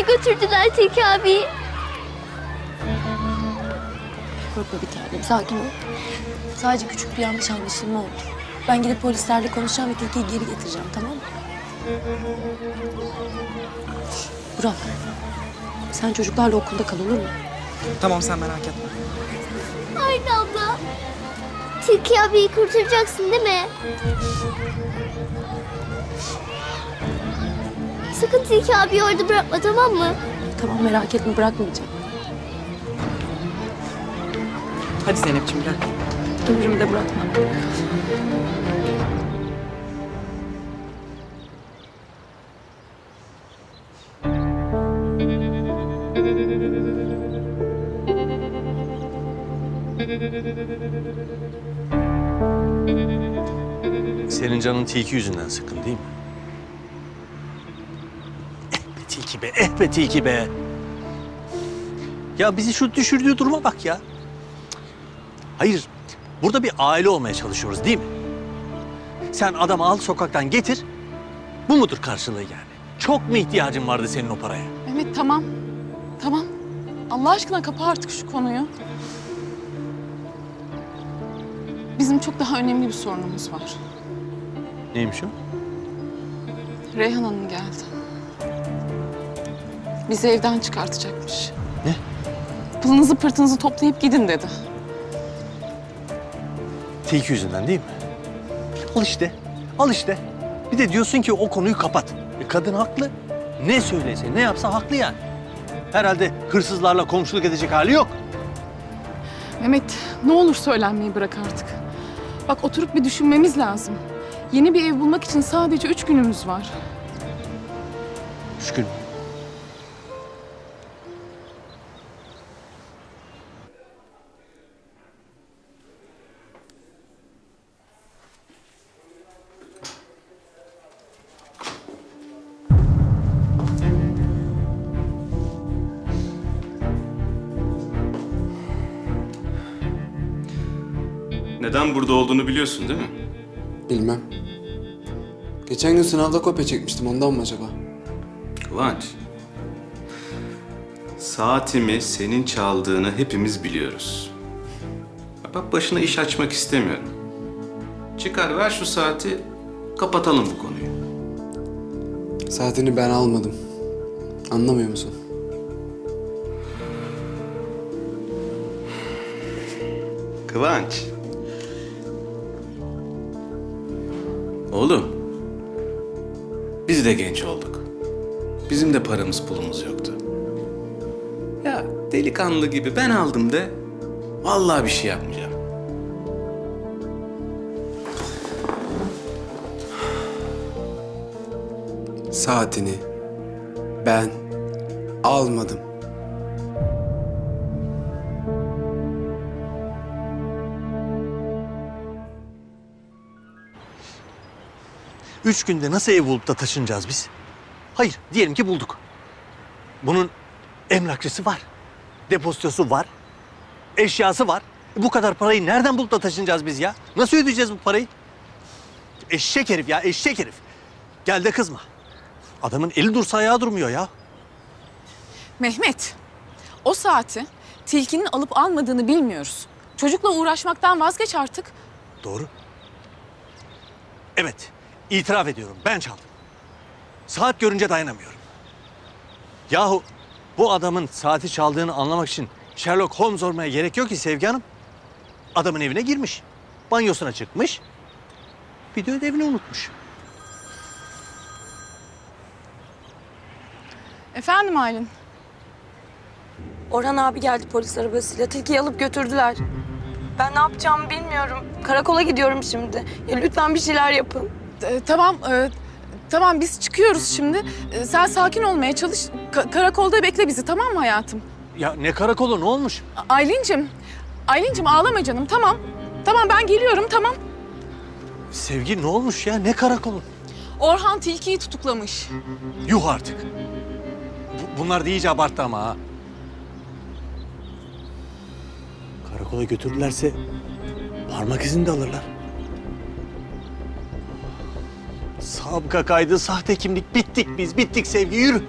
bırakmaya götürdüler Tilki abi. Korkma bir tanem, sakin ol. Sadece küçük bir yanlış anlaşılma oldu. Ben gidip polislerle konuşacağım ve tilkiyi geri getireceğim, tamam mı? Burak, sen çocuklarla okulda kal olur mu? Tamam sen merak etme. Haydi abla. Tilki abiyi kurtaracaksın değil mi? Sakın Tilki abiyi orada bırakma tamam mı? Tamam merak etme, bırakmayacağım. Hadi Zeynep'ciğim gel. Ömrümü de bırakmam. Senin canın tilki yüzünden sıkkın değil mi? Be tilki be, eh be tilki be. Ya bizi şu düşürdüğü duruma bak ya. Hayır, burada bir aile olmaya çalışıyoruz değil mi? Sen adamı al sokaktan getir. Bu mudur karşılığı yani? Çok mu ihtiyacın vardı senin o paraya? Mehmet tamam. Tamam. Allah aşkına kapa artık şu konuyu. Bizim çok daha önemli bir sorunumuz var. Neymiş o? Reyhan Hanım geldi. Bizi evden çıkartacakmış. Ne? Pılınızı pırtınızı toplayıp gidin dedi. Tilki yüzünden değil mi? Al işte, al işte. Bir de diyorsun ki o konuyu kapat. E, kadın haklı. Ne söylese, ne yapsa haklı yani. Herhalde hırsızlarla komşuluk edecek hali yok. Mehmet ne olur söylenmeyi bırak artık. Bak oturup bir düşünmemiz lazım. Yeni bir ev bulmak için sadece üç günümüz var. Üç gün. Neden burada olduğunu biliyorsun değil mi? Bilmem. Geçen gün sınavda kopya çekmiştim ondan mı acaba? Kıvanç. Saatimi senin çaldığını hepimiz biliyoruz. Bak başına iş açmak istemiyorum. Çıkar ver şu saati, kapatalım bu konuyu. Saatini ben almadım. Anlamıyor musun? Kıvanç. Oğlum. Biz de genç olduk. Bizim de paramız pulumuz yoktu. Ya delikanlı gibi ben aldım de vallahi bir şey yapmayacağım. Saatini ben almadım. Üç günde nasıl ev bulup da taşınacağız biz? Hayır, diyelim ki bulduk. Bunun emlakçısı var. Depozitosu var. Eşyası var. E bu kadar parayı nereden bulup da taşınacağız biz ya? Nasıl ödeyeceğiz bu parayı? Eşek herif ya, eşek herif. Gel de kızma. Adamın eli dursa ayağı durmuyor ya. Mehmet, o saati tilkinin alıp almadığını bilmiyoruz. Çocukla uğraşmaktan vazgeç artık. Doğru. Evet, itiraf ediyorum. Ben çaldım. Saat görünce dayanamıyorum. Yahu bu adamın saati çaldığını anlamak için Sherlock Holmes olmaya gerek yok ki Sevgi Hanım. Adamın evine girmiş. Banyosuna çıkmış. Bir de ödevini unutmuş. Efendim Aylin? Orhan abi geldi polis arabasıyla. Tilkiyi alıp götürdüler. Ben ne yapacağımı bilmiyorum. Karakola gidiyorum şimdi. Ya lütfen bir şeyler yapın. Ee, tamam, e, tamam biz çıkıyoruz şimdi. Ee, sen sakin olmaya çalış. Ka- karakolda bekle bizi tamam mı hayatım? Ya ne karakolu ne olmuş? A- Aylin'cim, Aylin'cim ağlama canım tamam. Tamam ben geliyorum tamam. Sevgi ne olmuş ya? Ne karakolu? Orhan tilkiyi tutuklamış. Yuh artık. Bu- bunlar da iyice abarttı ama ha. Karakola götürdülerse parmak izini de alırlar. Sabıka kaydı, sahte kimlik. Bittik biz, bittik Sevgi. Yürü.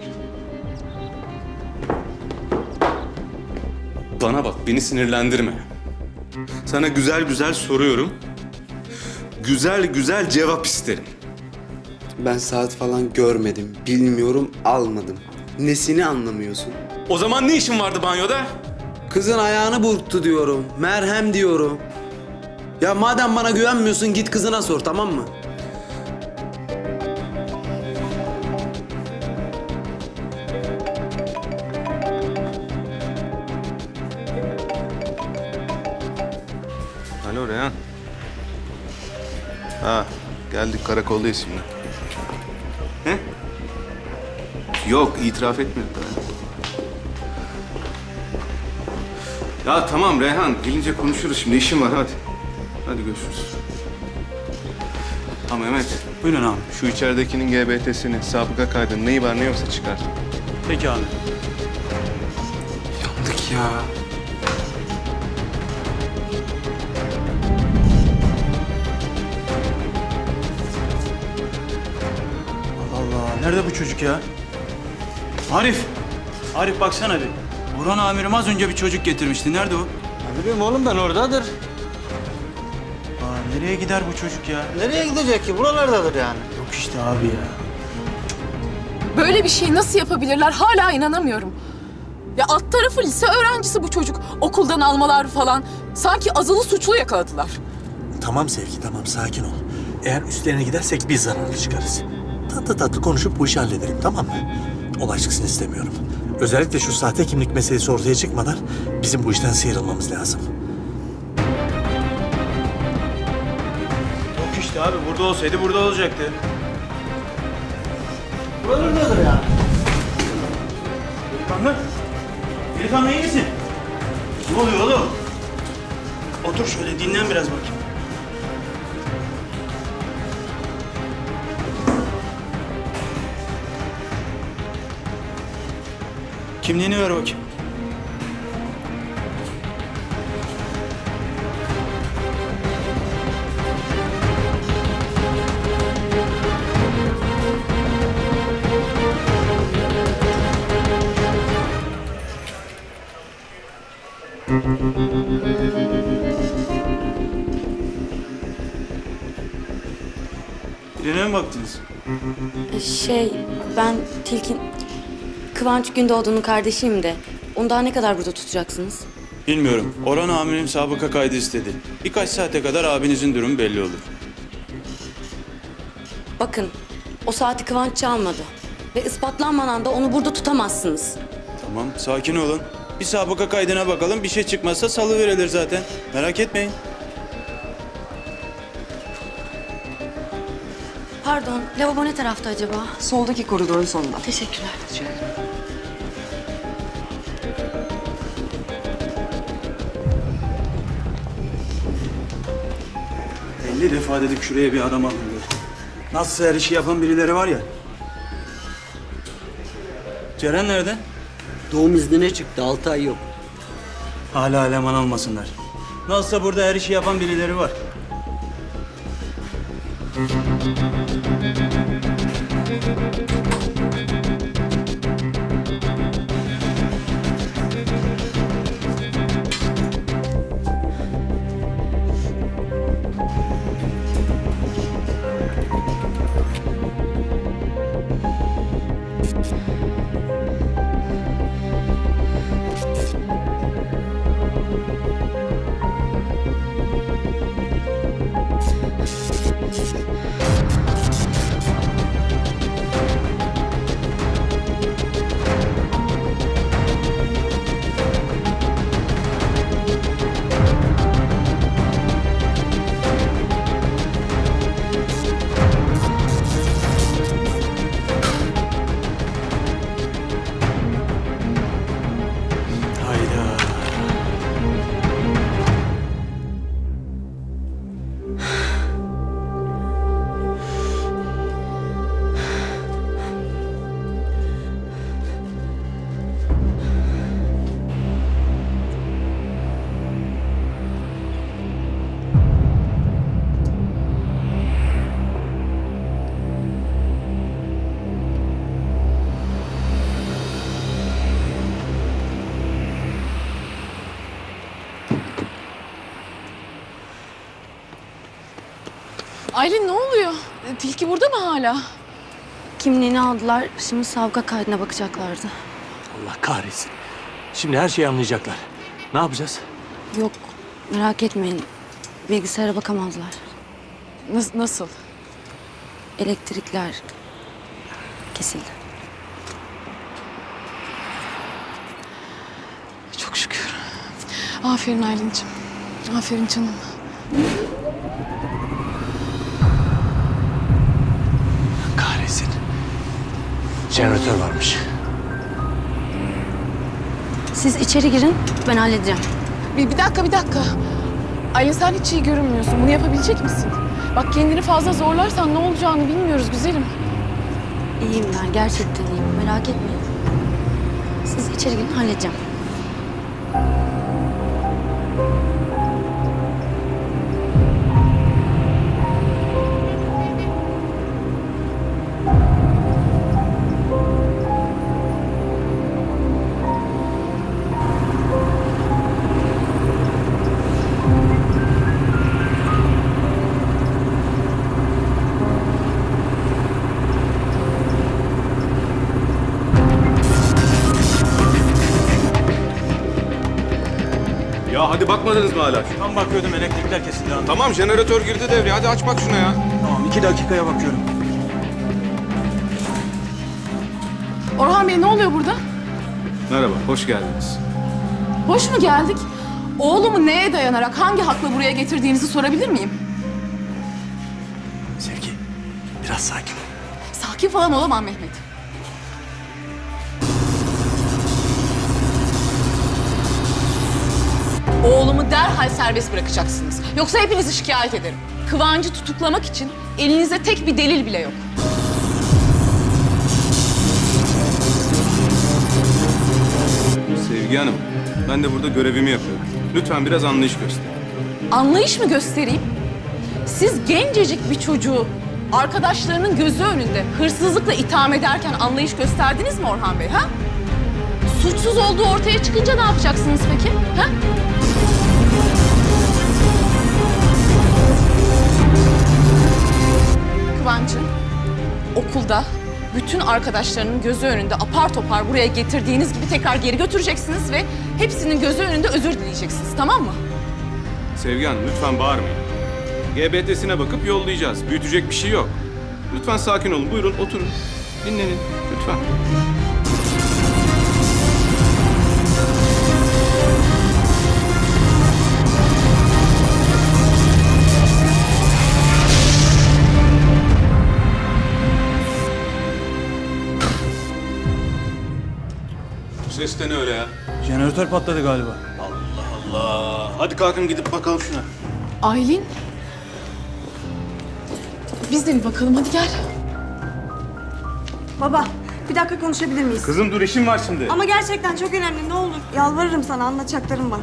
Bana bak, beni sinirlendirme. Sana güzel güzel soruyorum. Güzel güzel cevap isterim. Ben saat falan görmedim, bilmiyorum, almadım. Nesini anlamıyorsun? O zaman ne işin vardı banyoda? Kızın ayağını burktu diyorum, merhem diyorum. Ya madem bana güvenmiyorsun git kızına sor tamam mı? Karakoldayız şimdi. He? Yok, itiraf etmedik daha. Ya tamam Reyhan, gelince konuşuruz şimdi. işim var, hadi. Hadi görüşürüz. Ha Mehmet, Buyurun abi. şu içeridekinin GBT'sini, sabıka kaydını, neyi var ne yoksa çıkar. Peki abi. Yandık ya. Nerede bu çocuk ya? Arif. Arif baksana bir. Burhan amirim az önce bir çocuk getirmişti. Nerede o? Ne bileyim oğlum ben oradadır. Aa, nereye gider bu çocuk ya? Nereye gidecek ki? Buralardadır yani. Yok işte abi ya. Böyle bir şey nasıl yapabilirler hala inanamıyorum. Ya alt tarafı lise öğrencisi bu çocuk. Okuldan almalar falan. Sanki azılı suçlu yakaladılar. Tamam Sevgi tamam sakin ol. Eğer üstlerine gidersek biz zararlı çıkarız. Tatlı tatlı konuşup bu işi halledelim tamam mı? Olay çıksın istemiyorum. Özellikle şu sahte kimlik meselesi ortaya çıkmadan bizim bu işten sıyrılmamız lazım. Yok işte abi burada olsaydı burada olacaktı. Buralardadır yani. Delikanlı. Delikanlı iyi misin? Ne oluyor oğlum? Otur şöyle dinlen biraz bakayım. Kimliğini ver bakayım. Birine mi baktınız? Şey, ben Tilkin... Kıvanç Gündoğdu'nun kardeşiyim de. Onu daha ne kadar burada tutacaksınız? Bilmiyorum. Orhan amirim sabıka kaydı istedi. Birkaç saate kadar abinizin durumu belli olur. Bakın, o saati Kıvanç çalmadı. Ve ispatlanmadan da onu burada tutamazsınız. Tamam, sakin olun. Bir sabıka kaydına bakalım. Bir şey çıkmazsa salı verilir zaten. Merak etmeyin. Pardon, lavabo ne tarafta acaba? Soldaki koridorun sonunda. Teşekkürler. 50 defa dedik şuraya bir adam alın. Nasıl her işi yapan birileri var ya. Ceren nerede? Doğum iznine çıktı. Altı ay yok. Hala eleman almasınlar. Nasılsa burada her işi yapan birileri var. Aylin ne oluyor? E, Tilki burada mı hala? Kimliğini aldılar. Şimdi savga kaydına bakacaklardı. Allah kahretsin. Şimdi her şeyi anlayacaklar. Ne yapacağız? Yok merak etmeyin. Bilgisayara bakamazlar. Nas- nasıl? Elektrikler kesildi. Çok şükür. Aferin Aylin'cim. Aferin canım. Kahretsin. Jeneratör varmış. Siz içeri girin ben halledeceğim. Bir, bir dakika, bir dakika. Aylin sen hiç iyi görünmüyorsun. Bunu yapabilecek misin? Bak kendini fazla zorlarsan ne olacağını bilmiyoruz güzelim. İyiyim ben gerçekten iyiyim merak etmeyin. Siz içeri girin halledeceğim. Hadi bakmadınız mı hala? Tam bakıyordum elektrikler kesildi. Tamam. Tamam jeneratör girdi devreye. Hadi aç bak şuna ya. Tamam iki dakikaya bakıyorum. Orhan Bey ne oluyor burada? Merhaba, hoş geldiniz. Hoş mu geldik? Oğlumu neye dayanarak, hangi hakla buraya getirdiğinizi sorabilir miyim? Sevgi, biraz sakin ol. Sakin falan olamam Mehmet. Oğlumu derhal serbest bırakacaksınız. Yoksa hepinizi şikayet ederim. Kıvancı tutuklamak için elinizde tek bir delil bile yok. Sevgi Hanım, ben de burada görevimi yapıyorum. Lütfen biraz anlayış gösterin. Anlayış mı göstereyim? Siz gencecik bir çocuğu arkadaşlarının gözü önünde hırsızlıkla itham ederken anlayış gösterdiniz mi Orhan Bey ha? Suçsuz olduğu ortaya çıkınca ne yapacaksınız peki? Ha? Kıvancı, okulda bütün arkadaşlarının gözü önünde apar topar buraya getirdiğiniz gibi tekrar geri götüreceksiniz ve hepsinin gözü önünde özür dileyeceksiniz tamam mı? Sevgi Hanım, lütfen bağırmayın. GBT'sine bakıp yollayacağız. Büyütecek bir şey yok. Lütfen sakin olun. Buyurun oturun. Dinlenin. Lütfen. Ses de ne öyle ya? Jeneratör patladı galiba. Allah. Hadi kalkın gidip bakalım şuna. Aylin. Biz de bir bakalım hadi gel. Baba, bir dakika konuşabilir miyiz? Kızım dur işim var şimdi. Ama gerçekten çok önemli, ne olur. Yalvarırım sana, anlatacaklarım var.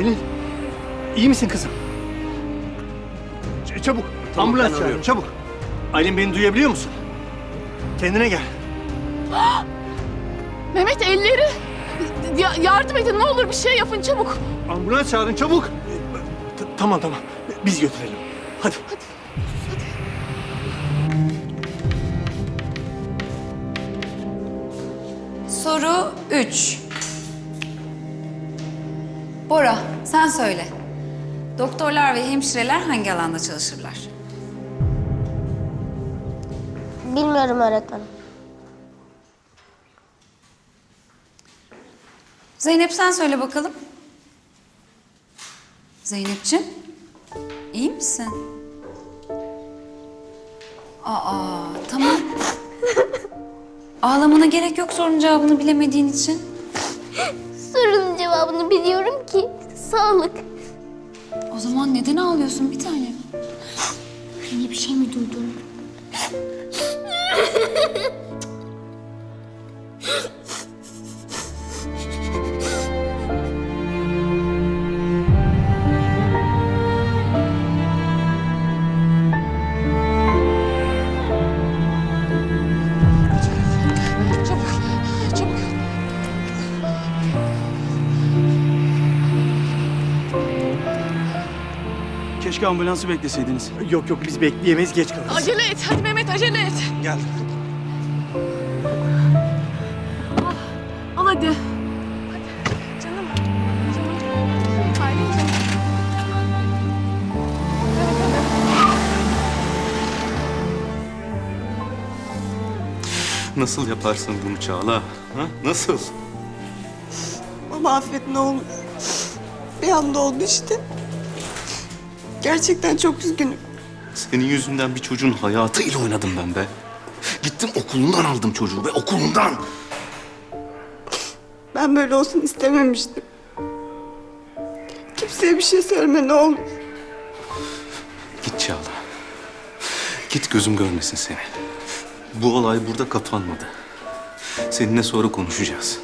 Aylin, iyi misin kızım? Ç- çabuk, ambulans çağırın, çabuk. Aylin beni duyabiliyor musun? Kendine gel. Mehmet elleri. Ya- yardım edin ne olur bir şey yapın çabuk. Ambulans çağırın, çabuk. T- tamam, tamam. Biz götürelim. Hadi. Soru 3. Bora, sen söyle. Doktorlar ve hemşireler hangi alanda çalışırlar? Bilmiyorum öğretmenim. Zeynep sen söyle bakalım. Zeynepciğim, iyi misin? Aa, tamam. Ağlamana gerek yok sorunun cevabını bilemediğin için. Cevabını biliyorum ki. Sağlık. O zaman neden ağlıyorsun bir tane? Yeni bir şey mi duydun? ambulansı bekleseydiniz. Yok yok biz bekleyemeyiz geç kalırız. Acele et. Hadi Mehmet acele et. Gel. Al hadi. Canım. Canım. Aylin Nasıl yaparsın bunu Çağla? Ha? Nasıl? Baba affet ne olur. Bir anda oldu işte. Gerçekten çok üzgünüm. Senin yüzünden bir çocuğun hayatıyla oynadım ben be. Gittim okulundan aldım çocuğu be okulundan. Ben böyle olsun istememiştim. Kimseye bir şey söyleme ne olur. Git Çağla. Git gözüm görmesin seni. Bu olay burada kapanmadı. Seninle sonra konuşacağız.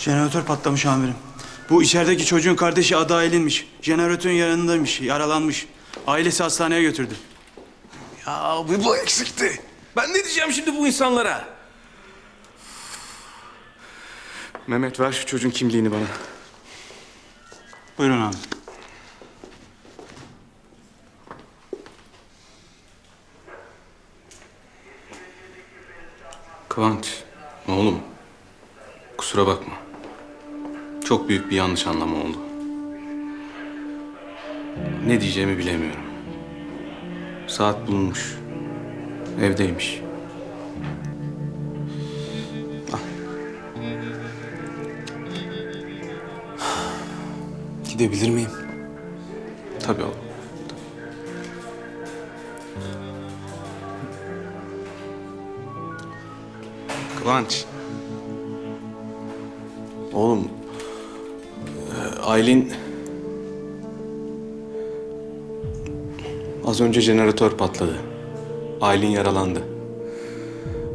Jeneratör patlamış amirim. Bu içerideki çocuğun kardeşi adı Aylin'miş. Jeneratörün yanındaymış, yaralanmış. Ailesi hastaneye götürdü. Ya bu, bu eksikti. Ben ne diyeceğim şimdi bu insanlara? Mehmet ver şu çocuğun kimliğini bana. Buyurun abi. Kıvanç, oğlum. Kusura bakma. Çok büyük bir yanlış anlama oldu. Ne diyeceğimi bilemiyorum. Saat bulunmuş. Evdeymiş. Gidebilir miyim? Tabii oğlum. Kıvanç. Oğlum. Aylin... Az önce jeneratör patladı. Aylin yaralandı.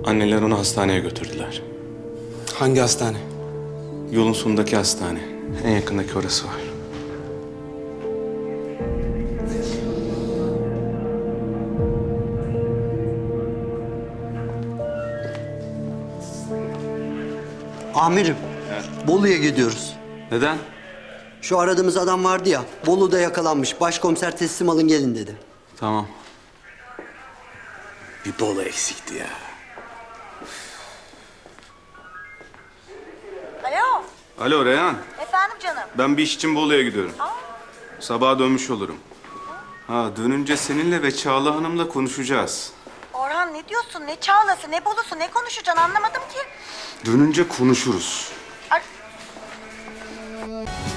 Anneler onu hastaneye götürdüler. Hangi hastane? Yolun sonundaki hastane. En yakındaki orası var. Amirim, Bolu'ya gidiyoruz. Neden? Şu aradığımız adam vardı ya, Bolu'da yakalanmış. Başkomiser teslim alın gelin dedi. Tamam. Bir bola eksikti ya. Alo, Alo Reyhan. efendim canım. Ben bir iş için Bolu'ya gidiyorum. Sabaha dönmüş olurum. Ha dönünce seninle ve Çağla Hanım'la konuşacağız. Orhan ne diyorsun? Ne çağlası, ne bolusu, ne konuşacaksın anlamadım ki. Dönünce konuşuruz.